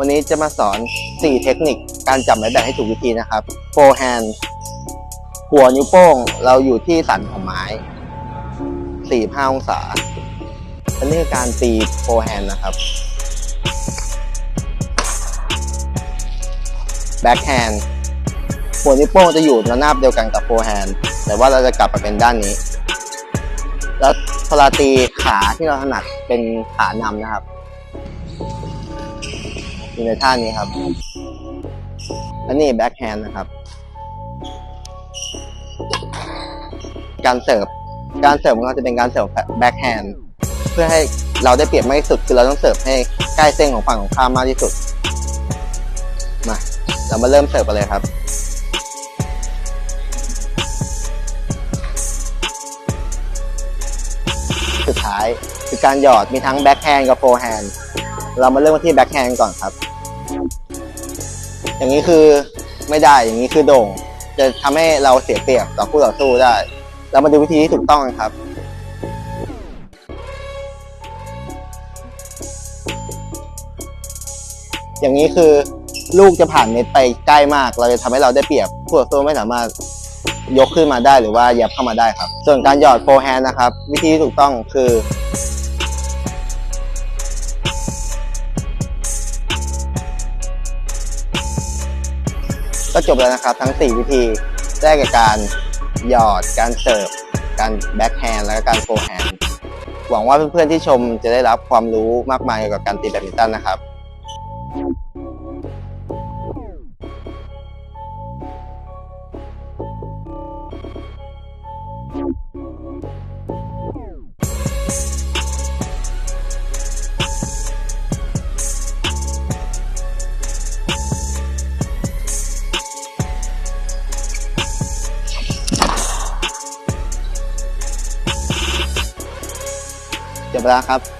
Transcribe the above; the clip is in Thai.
วันนี้จะมาสอน 4 เทคนิคการจับไม้แบตให้ถูกวิธีนะครับโฟร์แฮนด์หัวนิ้วโป้งเราอยู่ที่สันของไม้ 45 องศาอันนี้คือการตีโฟร์แฮนด์นะครับแบ็คแฮนด์หัวนิ้วโป้งจะอยู่ระนาบเดียวกันกับโฟร์แฮนด์แต่ว่าเราจะกลับมาเป็นด้านนี้ แล้วพอเราตีขาที่เราถนัดเป็นขานำนะครับ อยู่ในท่านี้ครับอันนี้แบ็คแฮนด์นะครับ การเสิร์ฟ การเสิร์ฟของเราจะเป็นการเสิร์ฟแบ็คแฮนด์เพื่อให้เราได้เปรียบมากที่สุด คือเราต้องเสิร์ฟให้ใกล้เส้นของฝั่งของข้ามมากที่สุด มา เรามาเริ่มเสิร์ฟกันเลยครับสุดท้ายคือการหยอดมีทั้งแบ็คแฮนด์กับโฟร์แฮนด์ เรามาเริ่มกันที่แบ็คแฮนด์ก่อนครับ อย่างนี้คือไม่ได้อย่างนี้คือโด่ง จะทำให้เราเสียเปรียบต่อคู่ต่อสู้ได้ เรามาดูวิธีที่ถูกต้องกันครับอย่างนี้คือลูกจะผ่านเน็ตไปใกล้มาก เราจะทำให้เราได้เปรียบคู่ต่อสู้ไม่สามารถยกขึ้นมาได้หรือว่ายับเข้ามาได้ครับ ส่วนการหยอดโฟร์แฮนด์นะครับ วิธีที่ถูกต้องคือ ก็จบแล้วนะครับ ทั้ง 4 วิธีแรกกับการหยอด การเสิร์ฟ การแบ็คแฮนด์และก็การโฟร์แฮนด์หวังว่าเพื่อนๆที่ชมจะได้รับความรู้มากมายเกี่ยวกับการตีแบดมินตันนะครับ จบแล้วครับ